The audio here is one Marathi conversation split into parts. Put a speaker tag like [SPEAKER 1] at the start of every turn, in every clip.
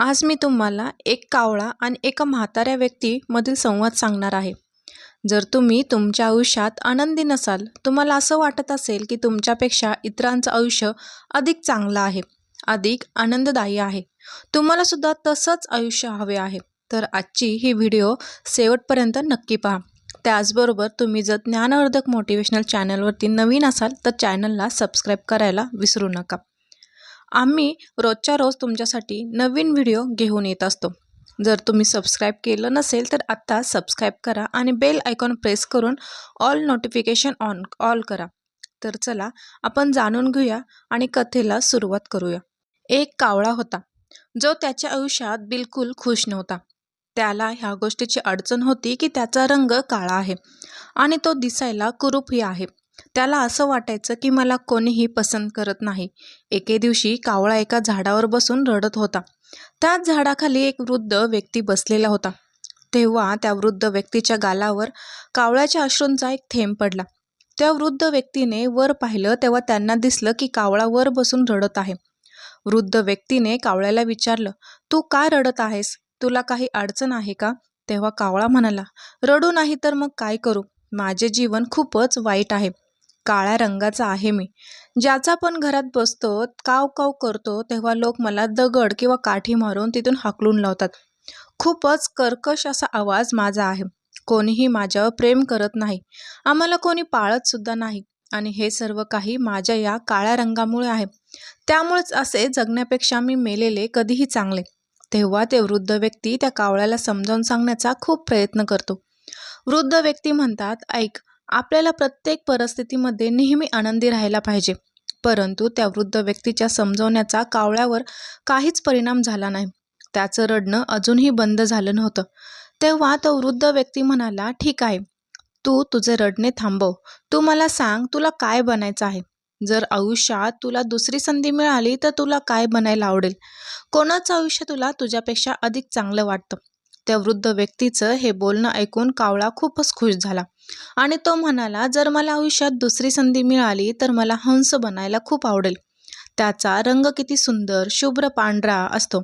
[SPEAKER 1] आज मी तुम्हाला एक कावळा आणि एका म्हाताऱ्या व्यक्तीमधील संवाद सांगणार आहे. जर तुम्ही तुमच्या आयुष्यात आनंदी नसाल तुम्हाला असं वाटत असेल की तुमच्यापेक्षा इतरांचं आयुष्य अधिक चांगलं आहे अधिक आनंददायी आहे तुम्हालासुद्धा तसंच आयुष्य हवे आहे तर आजची ही व्हिडिओ शेवटपर्यंत नक्की पहा. त्याचबरोबर तुम्ही जर ज्ञानवर्धक मोटिवेशनल चॅनलवरती नवीन असाल तर चॅनलला सबस्क्राईब करायला विसरू नका. आम्ही रोजच्या रोज तुमच्यासाठी नवीन व्हिडिओ घेऊन येत असतो. जर तुम्ही सबस्क्राईब केलं नसेल तर आत्ता सबस्क्राईब करा आणि बेल आयकॉन प्रेस करून ऑल नोटिफिकेशन ऑन ऑल करा. तर चला आपण जाणून घेऊया आणि कथेला सुरुवात करूया. एक कावळा होता. जो त्याच्या आयुष्यात बिलकुल खुश नव्हता. त्याला ह्या गोष्टीची अडचण होती की त्याचा रंग काळा आहे आणि तो दिसायला कुरूपही आहे. त्याला असं वाटायचं की मला कोणीही पसंत करत नाही. एके दिवशी कावळा एका झाडावर बसून रडत होता. त्याच झाडाखाली एक वृद्ध व्यक्ती बसलेला होता. तेव्हा त्या वृद्ध व्यक्तीच्या गालावर कावळ्याच्या अश्रूंचा एक थेंब पडला. त्या वृद्ध व्यक्तीने वर पाहिलं तेव्हा त्यांना दिसलं की कावळा वर बसून रडत आहे. वृद्ध व्यक्तीने कावळ्याला विचारलं तू का रडत आहेस? तुला काही अडचण आहे का? तेव्हा कावळा म्हणाला रडू नाही तर मग काय करू? माझे जीवन खूपच वाईट आहे. काळ्या रंगाचा आहे मी. ज्याचा पण घरात बसतो काव काव करतो तेव्हा लोक मला दगड किंवा काठी मारून तिथून हाकलून लावतात. खूपच कर्कश असा आवाज माझा आहे. कोणीही माझ्यावर प्रेम करत नाही. आम्हाला कोणी पाळत सुद्धा नाही. आणि हे सर्व काही माझ्या या काळ्या रंगामुळे आहे. त्यामुळेच असे जगण्यापेक्षा मी मेलेले कधीही चांगले. तेव्हा ते वृद्ध व्यक्ती त्या कावळ्याला समजावून सांगण्याचा खूप प्रयत्न करतो. वृद्ध व्यक्ती म्हणतात ऐक आपल्याला प्रत्येक परिस्थितीमध्ये नेहमी आनंदी राहायला पाहिजे. परंतु त्या वृद्ध व्यक्तीच्या समजवण्याचा कावळ्यावर काहीच परिणाम झाला नाही. त्याचं रडणं अजूनही बंद झालं नव्हतं. तेव्हा तो वृद्ध व्यक्ती म्हणाला ठीक आहे. तू तुझे रडणे थांबव. तू मला सांग तुला काय बनायचं आहे? जर आयुष्यात तुला दुसरी संधी मिळाली तर तुला काय बनायला आवडेल? कोणाचं आयुष्य तुला तुझ्यापेक्षा अधिक चांगलं वाटतं? त्या वृद्ध व्यक्तीचं हे बोलणं ऐकून कावळा खूपच खुश झाला. आणि तो म्हणाला जर मला आयुष्यात दुसरी संधी मिळाली तर मला हंस बनायला खूप आवडेल. त्याचा रंग किती सुंदर शुभ्र पांढरा असतो.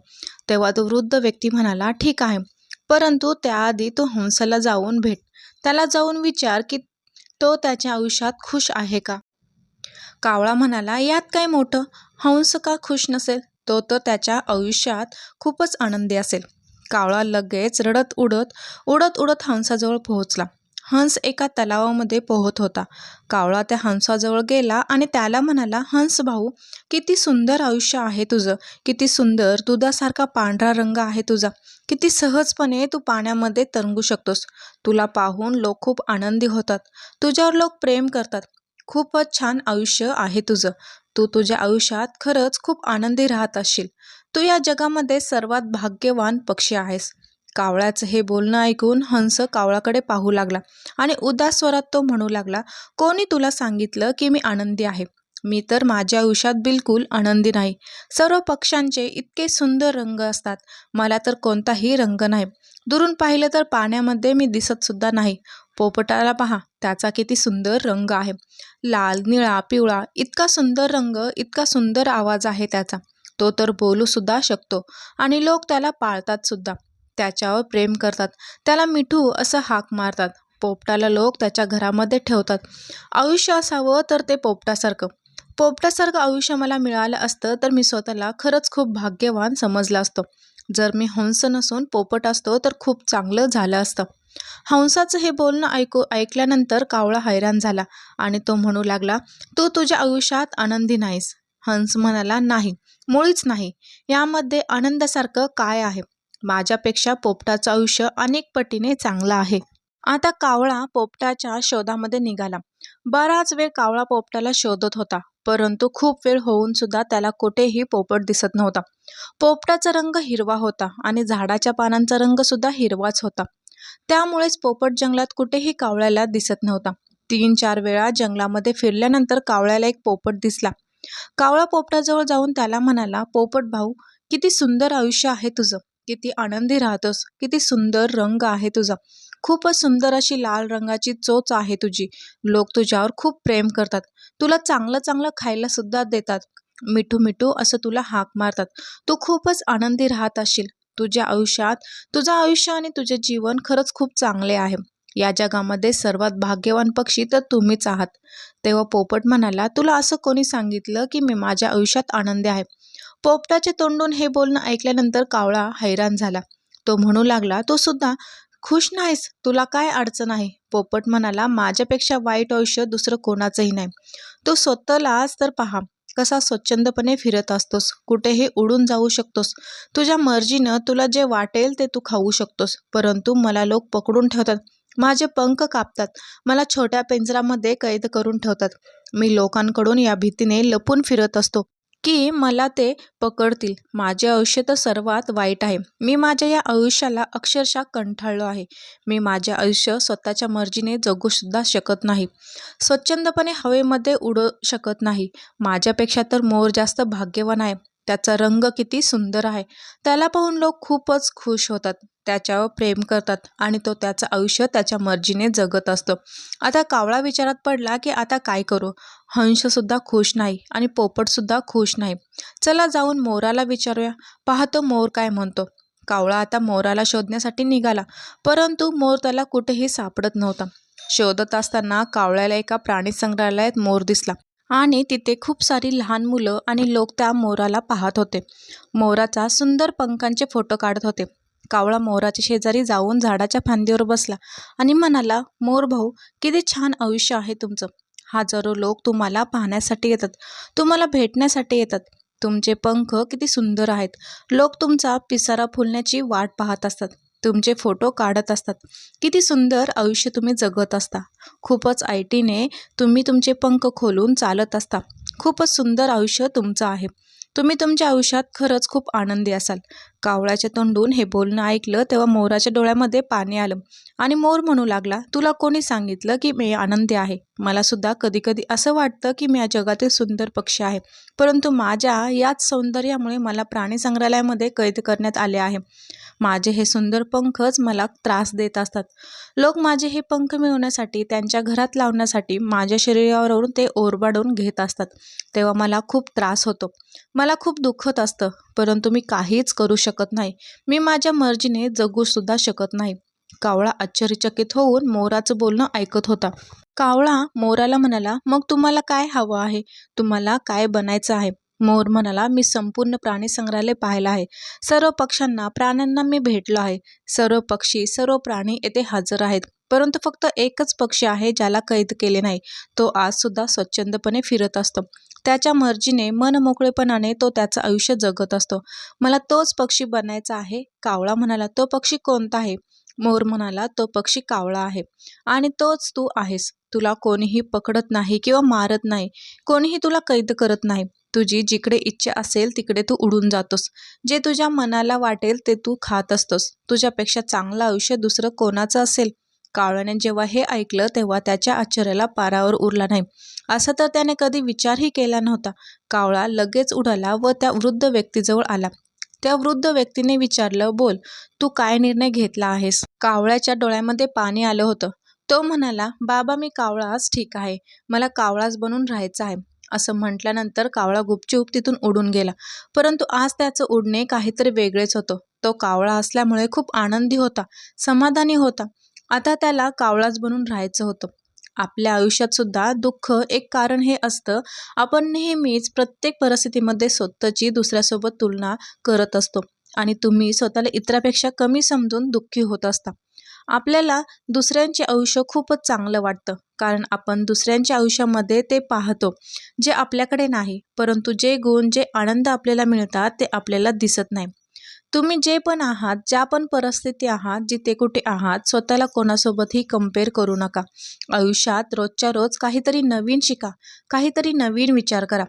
[SPEAKER 1] तेव्हा तो वृद्ध व्यक्ती म्हणाला ठीक आहे. परंतु त्याआधी तो हंसाला जाऊन भेट. त्याला जाऊन विचार की तो त्याच्या आयुष्यात खुश आहे का? कावळा म्हणाला यात काय मोठं? हंस का खुश नसेल? तो तर त्याच्या आयुष्यात खूपच आनंदी असेल. कावळा लगेच रडत उडत उडत उडत हंसाजवळ पोहोचला. हंस एका तलावामध्ये पोहत होता. कावळा त्या हंसाजवळ गेला आणि त्याला म्हणाला हंस भाऊ किती सुंदर आयुष्य आहे तुझं. किती सुंदर दुधासारखा पांढरा रंग आहे तुझा. किती सहजपणे तू पाण्यामध्ये तरंगू शकतोस. तुला पाहून लोक खूप आनंदी होतात. तुझ्यावर लोक प्रेम करतात. खूपच छान आयुष्य आहे तुझं. तू तुझ्या आयुष्यात खरंच खूप आनंदी राहत असशील. तू या जगामध्ये सर्वात भाग्यवान पक्षी आहेस. कावळ्याचं हे बोलणं ऐकून हंस कावळाकडे पाहू लागला आणि उदास स्वरात तो म्हणू लागला कोणी तुला सांगितलं की मी आनंदी आहे? मी तर माझ्या आयुष्यात बिलकुल आनंदी नाही. सर्व पक्ष्यांचे इतके सुंदर रंग असतात. मला तर कोणताही रंग नाही. दुरून पाहिलं तर पाण्यामध्ये मी दिसत सुद्धा नाही. पोपटाला पहा त्याचा किती सुंदर रंग आहे. लाल निळा पिवळा इतका सुंदर रंग इतका सुंदर आवाज आहे त्याचा. तो तर बोलू सुद्धा शकतो आणि लोक त्याला पाळतात सुद्धा. त्याच्यावर प्रेम करतात. त्याला मिठू असं हाक मारतात. पोपटाला लोक त्याच्या घरामध्ये ठेवतात. आयुष्य असावं तर ते पोपटासारखं. पोपटासारखं आयुष्य मला मिळालं असतं तर मी स्वतःला खरंच खूप भाग्यवान समजलं असतं. जर मी हंस नसून पोपट असतो तर खूप चांगलं झालं असतं. हंसाचं हे बोलणं ऐकू ऐकल्यानंतर कावळा हैराण झाला आणि तो म्हणू लागला तू तुझ्या आयुष्यात आनंदी नाहीस. हंस म्हणाला नाही मुळीच नाही. यामध्ये आनंदासारखं काय आहे? माझ्यापेक्षा पोपटाचं आयुष्य अनेक पटीने चांगलं आहे. आता कावळा पोपटाच्या शोधामध्ये निघाला. बराच वेळ कावळा पोपटाला शोधत होता परंतु खूप वेळ होऊन सुद्धा त्याला कुठेही पोपट दिसत नव्हता. पोपटाचा रंग हिरवा होता आणि झाडाच्या पानांचा रंग सुद्धा हिरवाच होता. त्यामुळेच पोपट जंगलात कुठेही कावळ्याला दिसत नव्हता. तीन चार वेळा जंगलामध्ये फिरल्यानंतर कावळ्याला एक पोपट दिसला. कावळा पोपटाजवळ जाऊन त्याला म्हणाला पोपट भाऊ किती सुंदर आयुष्य आहे तुझं. किती आनंदी राहतोस किती सुंदर रंग आहे तुझा. खूपच सुंदर अशी लाल रंगाची चोच आहे तुझी. लोक तुझ्यावर खूप प्रेम करतात. तुला चांगलं चांगलं खायला सुद्धा देतात. मिठू मिठू असं तुला हाक मारतात. तू खूपच आनंदी राहत असशील तुझ्या आयुष्यात तुझं आयुष्य आणि तुझे जीवन खरंच खूप चांगले आहे. या जगामध्ये सर्वात भाग्यवान पक्षी तर तुम्हीच आहात. तेव्हा पोपट म्हणाला तुला असं कोणी सांगितलं की मी माझ्या आयुष्यात आनंदी आहे? पोपटाचे तोंडून हे बोलणं ऐकल्यानंतर कावळा हैराण झाला. तो म्हणू लागला तो सुद्धा खुश नाहीस? तुला काय अडचण आहे? पोपट म्हणाला माझ्यापेक्षा वाईट आयुष्य दुसरं कोणाचंही नाही. तू स्वतःलाच तर पहा कसा स्वच्छंदपणे फिरत असतोस. कुठेही उडून जाऊ शकतोस. तुझ्या मर्जीनं तुला जे वाटेल ते तू खाऊ शकतोस. परंतु मला लोक पकडून ठेवतात. माझे पंख कापतात. मला छोट्या पिंजरामध्ये कैद करून ठेवतात. मी लोकांकडून या भीतीने लपून फिरत असतो. की मला ते पकडतील. माझे आयुष्य तर सर्वात वाईट आहे. मी माझ्या या आयुष्याला अक्षरशः कंठाळलो आहे. मी माझे आयुष्य स्वतःच्या मर्जीने जगूसुद्धा शकत नाही. स्वच्छंदपणे हवेमध्ये उडू शकत नाही. माझ्यापेक्षा तर मोर जास्त भाग्यवान आहे. त्याचा रंग किती सुंदर आहे. त्याला पाहून लोक खूपच खुश होतात. त्याच्यावर प्रेम करतात आणि तो त्याचं आयुष्य त्याच्या मर्जीने जगत असतो. आता कावळा विचारात पडला की आता काय करू? हंससुद्धा खुश नाही आणि पोपटसुद्धा खुश नाही. चला जाऊन मोराला विचारूया. पाहतो मोर काय म्हणतो. कावळा आता मोराला शोधण्यासाठी निघाला. परंतु मोर त्याला कुठेही सापडत नव्हता. शोधत असताना कावळ्याला एका प्राणी संग्रहालयात मोर दिसला. आणि तिथे खूप सारी लहान मुलं आणि लोक त्या मोराला पाहत होते. मोराचा सुंदर पंखांचे फोटो काढत होते. कावळा मोराच्या शेजारी जाऊन झाडाच्या फांदीवर बसला आणि म्हणाला मोर भाऊ किती छान आयुष्य आहे तुमचं. हजारो लोक तुम्हाला पाहण्यासाठी येतात. तुम्हाला भेटण्यासाठी येतात. तुमचे पंख किती सुंदर आहेत. लोक तुमचा पिसारा फुलण्याची वाट पाहत असतात. तुमचे फोटो काढत असतात. किती सुंदर आयुष्य तुम्ही जगत असता. खूपच आयटीने तुम्ही तुमचे पंख खोलून चालत असता. खूपच सुंदर आयुष्य तुमचं आहे. तुम्ही तुमच्या आयुष्यात खरंच खूप आनंदी असाल. कावळ्याच्या तोंडून हे बोलणं ऐकलं तेव्हा मोराच्या डोळ्यामध्ये पाणी आलं. आणि मोर म्हणू लागला तुला कोणी सांगितलं की मी आनंदी आहे? मला सुद्धा कधी कधी असं वाटतं की मी या जगातील सुंदर पक्षी आहे. परंतु माझ्या याच सौंदर्यामुळे मला प्राणी संग्रहालयामध्ये कैद करण्यात आले आहे. माझे हे सुंदर पंखच मला त्रास देत असतात. लोक माझे हे पंख मिळवण्यासाठी त्यांच्या घरात लावण्यासाठी माझ्या शरीरावरून ते ओरबाडून घेत असतात. तेव्हा मला खूप त्रास होतो. मला खूप दुःखत असतं. परंतु मी काहीच करू शकत नाही. मी माझ्या मर्जीने जगूसुद्धा शकत नाही. कावळा आश्चर्यचकित होऊन मोराचं बोलणं ऐकत होता. कावळा मोराला म्हणाला मग तुम्हाला काय हवं आहे? तुम्हाला काय बनायचं आहे? मोर म्हणाला मी संपूर्ण प्राणी संग्रहालय पाहिलं आहे. सर्व पक्ष्यांना प्राण्यांना मी भेटलो आहे. सर्व पक्षी सर्व प्राणी येथे हजर आहेत. परंतु फक्त एकच पक्षी आहे ज्याला कैद केले नाही. तो आज सुद्धा स्वच्छंदपणे फिरत असतो. त्याच्या मर्जीने मनमोकळेपणाने तो त्याचं आयुष्य जगत असतो. मला तोच पक्षी बनायचा आहे कावळा म्हणाला तो पक्षी कोणता आहे? मोर म्हणाला तो पक्षी कावळा आहे. आणि तोच तू आहेस. तुला कोणीही पकडत नाही किंवा मारत नाही. कोणीही तुला कैद करत नाही. तुझी जिकडे इच्छा असेल तिकडे तू उडून जातोस. जे तुझ्या मनाला वाटेल ते तू खात असतोस. तुझ्यापेक्षा चांगलं आयुष्य दुसरं कोणाचं असेल? कावळ्याने जेव्हा हे ऐकलं तेव्हा त्याच्या आश्चर्याला पारावर उरला नाही. असं तर त्याने कधी विचारही केला नव्हता. कावळा लगेच उडाला व त्या वृद्ध व्यक्तीजवळ आला. त्या वृद्ध व्यक्तीने विचारलं बोल तू काय निर्णय घेतला आहेस? कावळ्याच्या डोळ्यामध्ये पाणी आलं होतं. तो म्हणाला बाबा मी कावळाच ठीक आहे. मला कावळाच बनून राहायचं आहे. असं म्हटल्यानंतर कावळा गुपचूप तिथून उडून गेला. परंतु आज त्याचं उडणे काहीतरी वेगळेच होतं. तो कावळा असल्यामुळे खूप आनंदी होता समाधानी होता. आता त्याला कावळाच बनून राहायचं होतं. आपल्या आयुष्यात सुद्धा दुःख एक कारण हे असतं. आपण नेहमीच प्रत्येक परिस्थितीमध्ये स्वतःची दुसऱ्यासोबत तुलना करत असतो आणि तुम्ही स्वतःला इतरापेक्षा कमी समजून दुःखी होत असता. आपल्याला दुसऱ्यांचे आयुष्य खूपच चांगलं वाटतं कारण आपण दुसऱ्यांच्या आयुष्यामध्ये ते पाहतो जे आपल्याकडे नाही परंतु जे गुण जे आनंद आपल्याला मिळतात ते आपल्याला दिसत नाही. तुम्ही जे पण आहात ज्या पण परिस्थिती आहात जिथे कुठे आहात स्वतःला कोणासोबतही कंपेअर करू नका. आयुष्यात रोजच्या रोज काहीतरी नवीन शिका काहीतरी नवीन विचार करा.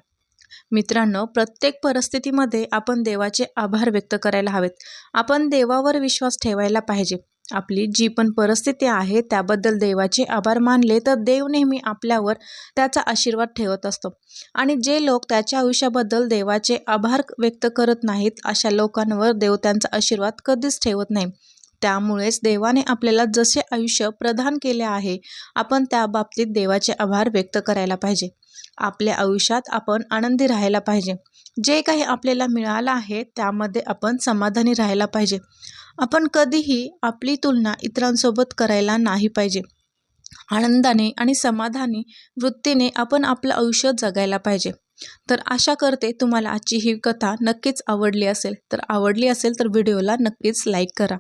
[SPEAKER 1] मित्रांनो प्रत्येक परिस्थितीमध्ये आपण देवाचे आभार व्यक्त करायला हवेत. आपण देवावर विश्वास ठेवायला पाहिजे. आपली जी पण परिस्थिती आहे त्याबद्दल देवाचे आभार मानले तर देव नेहमी आपल्यावर त्याचा आशीर्वाद ठेवत असतो. आणि जे लोक त्याच्या आयुष्याबद्दल देवाचे आभार व्यक्त करत नाहीत अशा लोकांवर देव त्यांचा आशीर्वाद कधीच ठेवत नाही. त्यामुळेच देवाने आपल्याला जसे आयुष्य प्रदान केले आहे आपण त्या बाबतीत देवाचे आभार व्यक्त करायला पाहिजे. आपल्या आयुष्यात आपण आनंदी राहायला पाहिजे. जे काही आपल्याला मिळालं आहे त्यामध्ये आपण समाधानी राहायला पाहिजे. आपण कधीही आपली तुलना इतरांसोबत करायला नाही पाहिजे. आनंदाने आणि समाधानी वृत्तीने आपण आपलं आयुष्य जगायला पाहिजे. तर आशा करते तुम्हाला आजची ही कथा नक्कीच आवडली असेल. तर आवडली असेल तर व्हिडिओला नक्कीच लाईक करा.